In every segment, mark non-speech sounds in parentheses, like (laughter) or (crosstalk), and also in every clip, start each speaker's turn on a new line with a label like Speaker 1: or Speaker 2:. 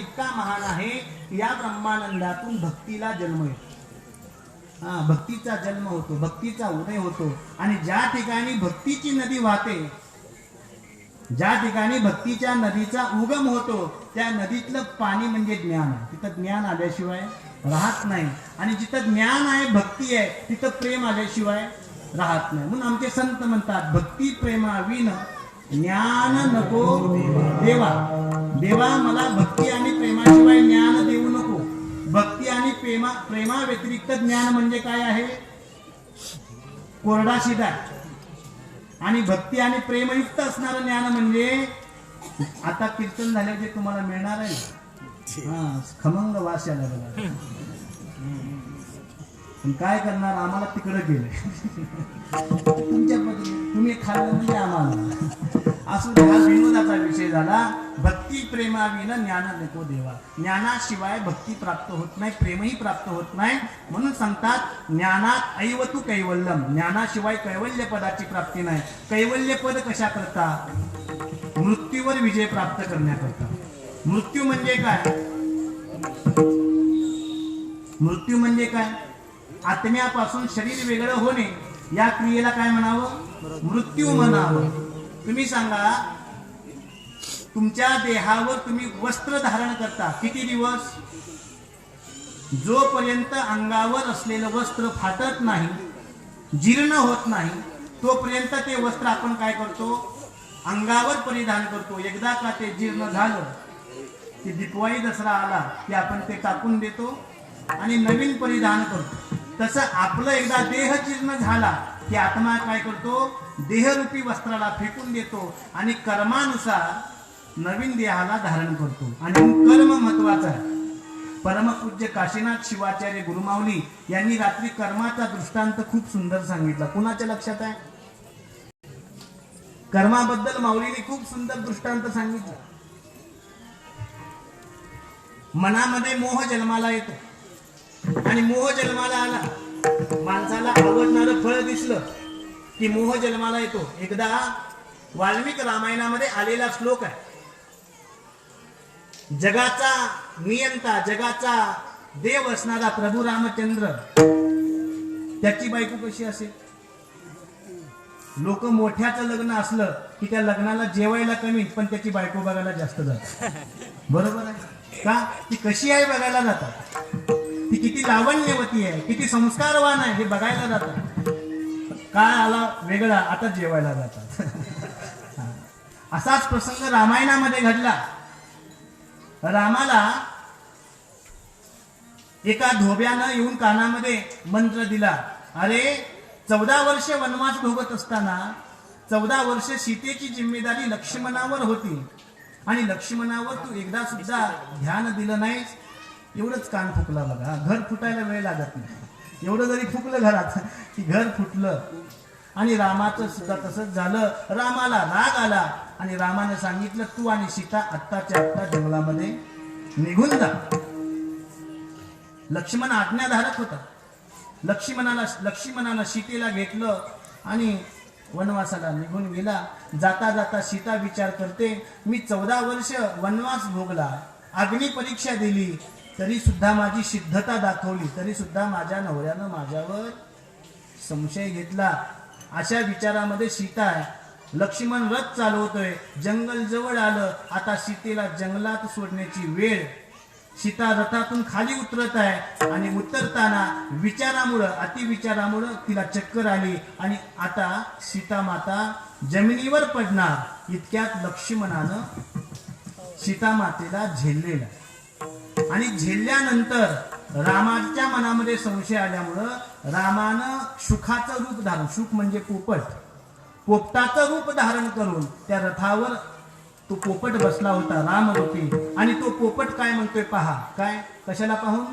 Speaker 1: इतका महान आहे या ब्रह्मानंदातून भक्तीला जन्म येतो. हा भक्तीचा जन्म होतो भक्तीचा उदय होतो. आणि ज्या ठिकाणी भक्तीची नदी वाहते ज्या ठिकाणी भक्तीच्या नदीचा उगम होतो त्या नदीतलं पाणी म्हणजे ज्ञान. आहे तिथं ज्ञान आल्याशिवाय राहत नाही. आणि जिथं ज्ञान आहे भक्ती आहे तिथं प्रेम आल्याशिवाय राहत नाही. म्हणून आमचे संत म्हणतात भक्ती प्रेमाविन ज्ञान नको देवा देवा मला भक्ती आणि त्याशिवाय ज्ञान देऊ नको. भक्ती आणि प्रेमा प्रेमा व्यतिरिक्त ज्ञान म्हणजे काय आहे? कोरडा शिदा आणि भक्ती आणि प्रेमयुक्त असणारं ज्ञान म्हणजे आता कीर्तन झाले जे तुम्हाला मिळणार आहे. हा खमंग वास यायला पण काय करणार? आम्हाला तिकडे गेले. तुमच्या तुम्ही खाल्लं म्हणजे आम्हाला. असं हा विनोदाचा विषय झाला. भक्ती प्रेमाविन ज्ञान नको देवा. ज्ञानाशिवाय भक्ती प्राप्त होत नाही प्रेमही प्राप्त होत नाही. म्हणून सांगतात ज्ञानात ऐव तू कैवल्यम. ज्ञानाशिवाय कैवल्य पदाची प्राप्ती नाही. कैवल्य पद कशा करता मृत्यूवर विजय प्राप्त करण्याकरता. मृत्यू म्हणजे काय? मृत्यू म्हणजे काय? आत्म्यापासून शरीर वेगळं होणे. या क्रियेला काय म्हणावं? मृत्यू म्हणावं. तुम्ही सांगा तुमच्या देहावर तुम्ही वस्त्र धारण करता. किती दिवस? जोपर्यंत अंगावर असलेलं वस्त्र फाटत नाही जीर्ण होत नाही तोपर्यंत ते वस्त्र आपण काय करतो? अंगावर परिधान करतो. एकदा का ते जीर्ण झालं की दिपवाळी दसरा आला की आपण ते टाकून देतो आणि नवीन परिधान करतो. तसं आपलं एकदा देह जीर्ण झाला की आत्मा काय करतो? देहरूपी वस्त्राला फेकून देतो. आणि कर्मानुसार नवीन देहाला धारण करतो. आणि कर्म महत्त्वाचा आहे. परमपूज्य काशीनाथ शिवाचार्य गुरुमाऊली यांनी रात्री कर्माचा दृष्टांत खूप सुंदर सांगितला. कुणाच्या लक्षात आहे? कर्माबद्दल माऊलीने खूप सुंदर दृष्टांत सांगितला. मनामध्ये मोह जन्माला येतो. आणि मोह जन्माला आला माणसाला आवडणारं फळ दिसलं की मोह जन्माला येतो. एकदा वाल्मिक रामायणामध्ये आलेला श्लोक आहे. जगाचा नियंता जगाचा देव असणारा प्रभू रामचंद्र. त्याची बायको कशी असेल? लोक मोठ्याचं लग्न असलं की त्या लग्नाला जेवायला कमी पण त्याची बायको बघायला जास्त जातात. बरोबर आहे? का? ती कशी आहे बघायला जातात? ती किती लावण्यवती आहे किती संस्कारवान आहे हे बघायला जातात. काय आला वेगळा आता जेवायला जातात. (laughs) असाच प्रसंग रामायणामध्ये घडला. रामाला एका धोब्यानं येऊन कानामध्ये मंत्र दिला अरे चौदा वर्ष वनवास भोगत असताना चौदा वर्ष सीतेची जिम्मेदारी लक्ष्मणावर होती आणि लक्ष्मणावर तू एकदा सुद्धा ध्यान दिलं नाहीस एवढंच कान फुकला बघा. घर फुटायला वेळ लागत नाही. एवढं जरी फुकलं घरात की घर फुटलं आणि रामाचं सुद्धा तसंच झालं. रामाला राग आला आणि रामाने सांगितलं तू आणि सीता आत्ताच्या आत्ता जंगलामध्ये निघून जा. लक्ष्मण आज्ञाधारक होता. लक्ष्मणाला लक्ष्मणानं सीतेला घेतलं आणि वनवासाला निघून गेला. जाता जाता सीता विचार करते मी चौदा वर्ष वनवास भोगला अग्नी परीक्षा दिली तरी सुद्धा माझी सिद्धता दाखवली तरी सुद्धा माझ्या नवऱ्यानं माझ्यावर संशय घेतला. अशा विचारामध्ये सीता आहे लक्ष्मण रथ चालवतोय. जंगल जवळ आलं आता सीतेला जंगलात सोडण्याची वेळ. सीता रथातून खाली उतरत आहे आणि उतरताना विचारामुळं अतिविचारामुळं तिला चक्कर आली. आणि आता सीता माता जमिनीवर पडणार इतक्यात लक्ष्मणानं सीता मातेला झेललेलं आणि झेलल्यानंतर रामाच्या मनामध्ये संशय आल्यामुळं रामानं सुखाचं रूप धारण सुख म्हणजे पोपट. पोपटाचं रूप धारण करून त्या रथावर तो पोपट बसला होता राम रामरूपी आणि तो पोपट काय म्हणतोय पहा. काय? कशाला पाहून?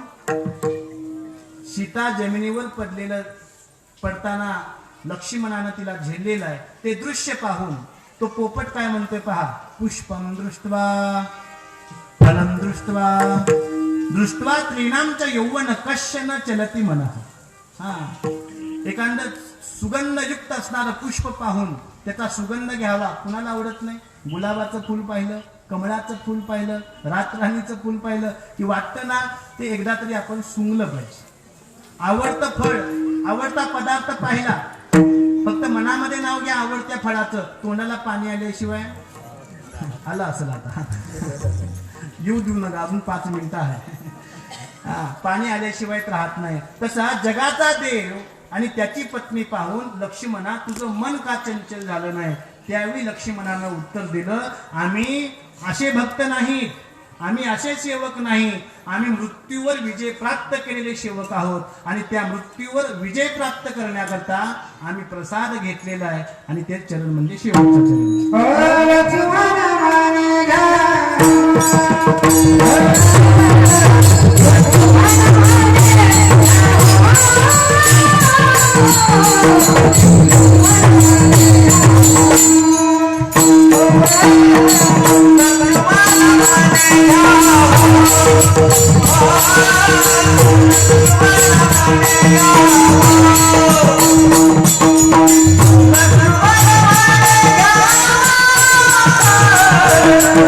Speaker 1: सीता जमिनीवर पडलेलं पडताना लक्ष्मणानं तिला झेललेलं आहे. ते दृश्य पाहून तो पोपट काय म्हणतोय पहा. पुष्पम दृष्टवा फलम दृष्टवा. दृष्टवा त्रिणामचं यौवन कश्य न चलती म्हणा हा. एखादं सुगंधयुक्त असणारं पुष्प पाहून त्याचा सुगंध घ्यावा. कुणाला आवडत नाही? गुलाबाचं फुल पाहिलं कमळाचं फूल पाहिलं रातराणीचं फूल पाहिलं की वाटतं ना ते एकदा तरी आपण सुंगलं पाहिजे. आवडतं फळ आवडता पदार्थ पाहिला. फक्त मनामध्ये नाव घ्या आवडत्या फळाचं. तोंडाला पाणी आल्याशिवाय आलं असेल आता. येऊ देऊ नका अजून पाच मिनिटं आहे हा, पाणी आल्याशिवाय राहत नाही. तसा जगाचा देव आणि त्याची पत्नी पाहून लक्ष्मणा तुझं मन का चंचल झालं नाही? त्यावेळी लक्ष्मणानं उत्तर दिलं आम्ही असे भक्त नाही. आम्ही असे सेवक नाही. आम्ही मृत्यूवर विजय प्राप्त केलेले सेवक आहोत. आणि त्या मृत्यूवर विजय प्राप्त करण्याकरता आम्ही प्रसाद घेतलेला आहे. आणि ते चरण म्हणजे शेवटचं चरण. Thank you.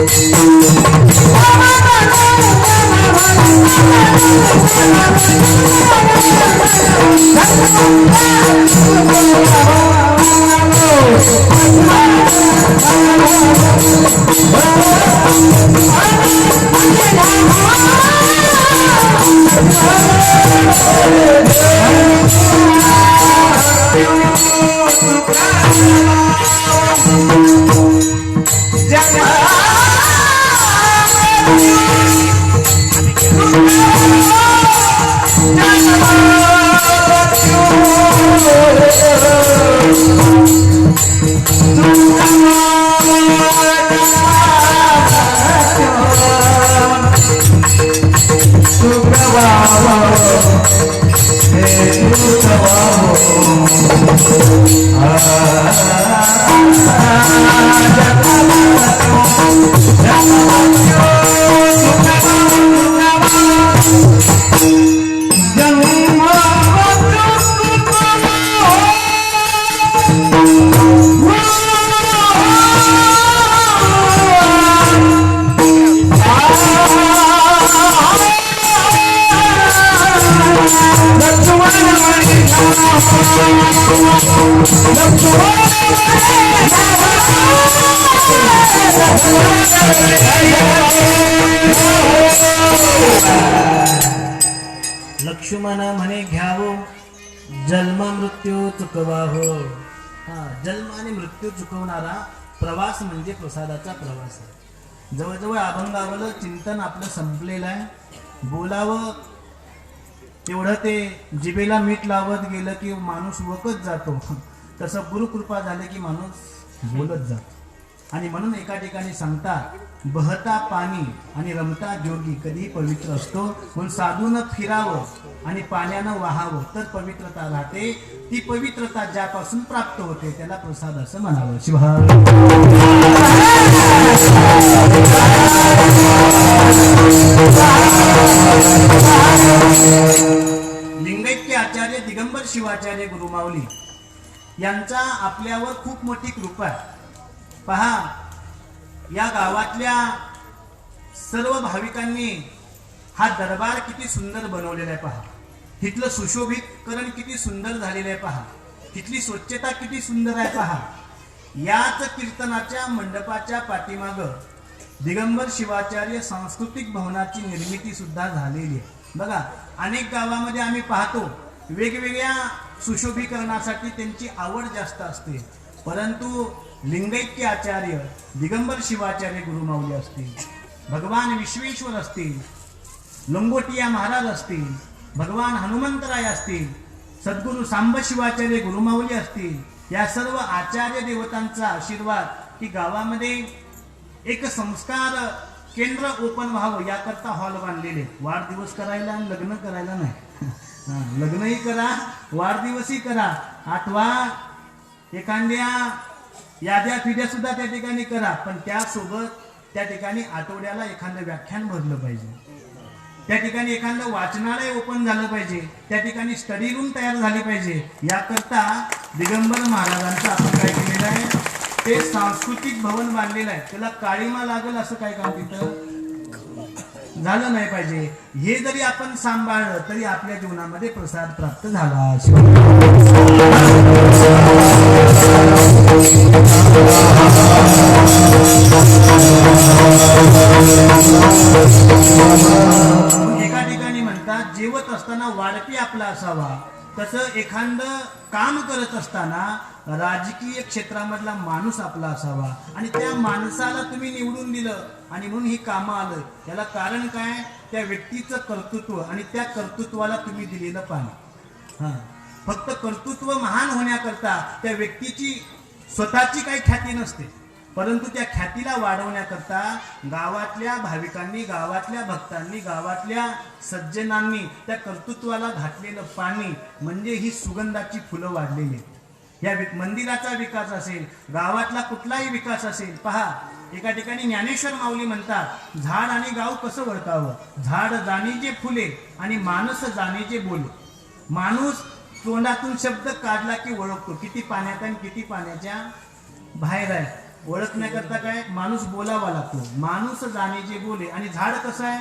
Speaker 1: लक्ष्मण मृत्यू चुकवणारा प्रवास म्हणजे प्रसादाचा प्रवास आहे. जवळजवळ अभंगावलं चिंतन आपलं संपलेलं आहे. बोलावं तेवढं ते जिभेला मीठ लावत गेलं की माणूस वकत जातो. तसं गुरुकृपा झाले की माणूस बोलत जातो. आणि म्हणून एका ठिकाणी सांगतात बहता पाणी आणि रमता जोगी कधी पवित्र असतो. म्हणून साधून फिरावं आणि पाण्यानं वाहावं. तर पवित्रता राहते. ती पवित्रता ज्यापासून प्राप्त होते त्याला प्रसाद असं म्हणावं. शिवहर लिंगैक्य आचार्य दिगंबर शिवाचार्य गुरुमावली यांचा आपल्यावर खूप मोठी कृपा आहे. पहा या गावातल्या सर्व भाविकांनी हा दरबार किती सुंदर बनवलेला आहे पहा. तिथलं सुशोभीकरण किती सुंदर झालेलं आहे पहा. तिथली स्वच्छता किती सुंदर आहे पहा. याच कीर्तनाच्या मंडपाच्या पाठीमाग दिगंबर शिवाचार्य सांस्कृतिक भवनाची निर्मिती सुद्धा झालेली आहे. बघा अनेक गावामध्ये आम्ही पाहतो वेगवेगळ्या सुशोभीकरणासाठी त्यांची आवड जास्त असते. परंतु लिंगैक्य आचार्य दिगंबर शिवाचार्य गुरुमाऊली असतील भगवान विश्वेश्वर असतील लंगोटिया महाराज असतील भगवान हनुमंतराय असतील सद्गुरू सांब शिवाचार्य गुरुमाऊली असतील या सर्व आचार्य देवतांचा आशीर्वाद की गावामध्ये एक संस्कार केंद्र ओपन व्हावं याकरता हॉल बांधलेले. वाढदिवस करायला आणि लग्न करायला नाही. लग्नही करा वाढदिवसही करा. आठवा एखाद्या याद्या फिद्या सुद्धा त्या ठिकाणी करा पण त्यासोबत त्या ठिकाणी आठवड्याला एखादं व्याख्यान भरलं पाहिजे. त्या ठिकाणी एखादं वाचनालय ओपन झालं पाहिजे त्या ठिकाणी स्टडी रूम तयार झाली पाहिजे. याकरता दिगंबर महाराजांचं आपण काय केलेलं आहे? ते सांस्कृतिक भवन बांधलेलं आहे. त्याला काळीमा लागेल असं काय काम तिथं? झालं नाही पाहिजे. हे जरी आपण सांभाळलं तरी आपल्या जीवनामध्ये प्रसाद प्राप्त झाला असताना वाढपी आपला असावा. तसं एखादं काम करत असताना राजकीय क्षेत्रामधला माणूस आपला असावा. आणि त्या माणसाला तुम्ही निवडून दिलं आणि म्हणून ही कामं आलं त्याला कारण काय? त्या व्यक्तीचं कर्तृत्व आणि त्या कर्तृत्वाला तुम्ही दिलेलं पाणी. हा. फक्त कर्तृत्व महान होण्याकरता त्या व्यक्तीची स्वतःची काही ख्याती नसते. परंतु त्या ख्यातीला वाढवण्याकरता गावातल्या भाविकांनी गावातल्या भक्तांनी गावातल्या सज्जनांनी त्या कर्तृत्वाला घातलेलं पाणी म्हणजे ही सुगंधाची फुलं वाढलेली आहेत. या वि- मंदिराचा विकास असेल गावातला कुठलाही विकास असेल पहा एका ठिकाणी ज्ञानेश्वर माऊली म्हणतात झाड आणि गाव कसं वळतावं? झाड जाणे जे फुले आणि माणूस जाणे जे बोले. माणूस तोंडातून शब्द काढला की ओळखतो किती पाण्यात आणि किती पाण्याच्या बाहेर आहे. ओळखण्याकरता काय? माणूस बोलावा लागतो. माणूस जाणे जे बोले. आणि झाड कसं आहे?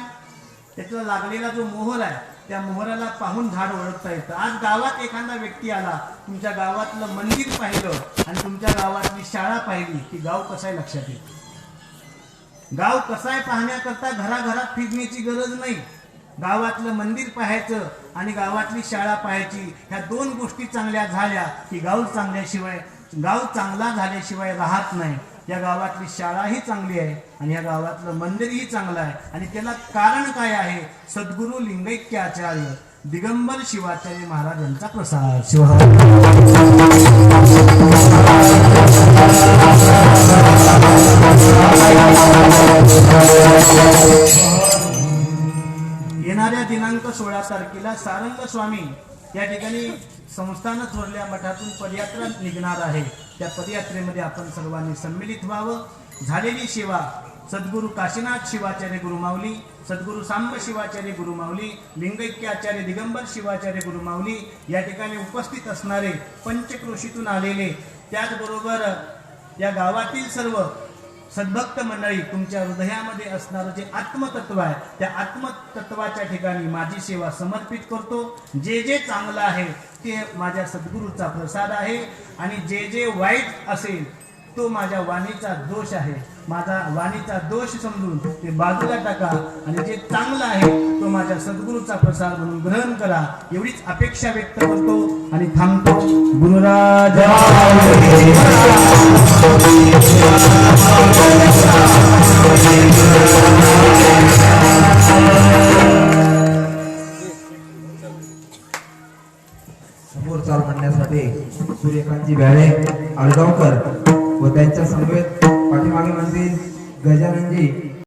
Speaker 1: त्याचा लागलेला जो मोहर आहे त्या मोहराला पाहून झाड ओळखता येतं. आज गावात एखादा व्यक्ती आला तुमच्या गावातलं मंदिर पाहिलं आणि तुमच्या गावातली शाळा पाहिली की गाव कसं आहे लक्षात येतं? गाव कसं आहे पाहण्याकरता घराघरात फिरण्याची गरज नाही. गावातलं मंदिर पाहायचं आणि गावातली शाळा पाहायची ह्या दोन गोष्टी चांगल्या झाल्या की गाव चांगल्याशिवाय गाव चांगला झाल्याशिवाय राहत नाही. या गावातली शाळाही चांगली आहे आणि या गावातलं मंदिरही चांगलं आहे. आणि त्याला कारण काय आहे? सद्गुरू लिंगैक्य आचार्य दिगंबर शिवाचार्य महाराजांचा प्रसाद. शिव येणाऱ्या दिनांक सोळा तारखेला सारंग स्वामी या ठिकाणी संस्थान थोरल्या मठातून पदयात्रा निघणार आहे. त्या पदयात्रेमध्ये आपण सर्वांनी सम्मिलित व्हावं. झालेली सेवा सद्गुरू काशीनाथ शिवाचार्य गुरुमावली सद्गुरू सांब शिवाचार्य गुरुमाऊली लिंगैक्याचार्य दिगंबर शिवाचार्य गुरुमावली या ठिकाणी उपस्थित असणारे पंचक्रोशीतून आलेले त्याचबरोबर या गावातील सर्व सद्भक्त मंडळी तुमच्या हृदयामध्ये असणारं जे आत्मतत्व आहे त्या आत्मतत्वाच्या ठिकाणी माझी सेवा समर्पित करतो. जे जे चांगलं आहे ते माझ्या सद्गुरूचा प्रसाद आहे आणि जे जे वाईट असेल तो माझ्या वाणीचा दोष आहे. माझा वाणीचा दोष समजून ते बाजूला टाका आणि जे चांगलं आहे तो माझ्या सद्गुरूचा प्रसाद म्हणून ग्रहण करा. एवढीच अपेक्षा व्यक्त करतो आणि थांबतो. गुरुराजा!
Speaker 2: समोर चाल म्हणण्यासाठी सूर्यकांतजी भ्याळे आळगावकर व त्यांच्या समवेत पाठीमागे म्हणतील गजाननजी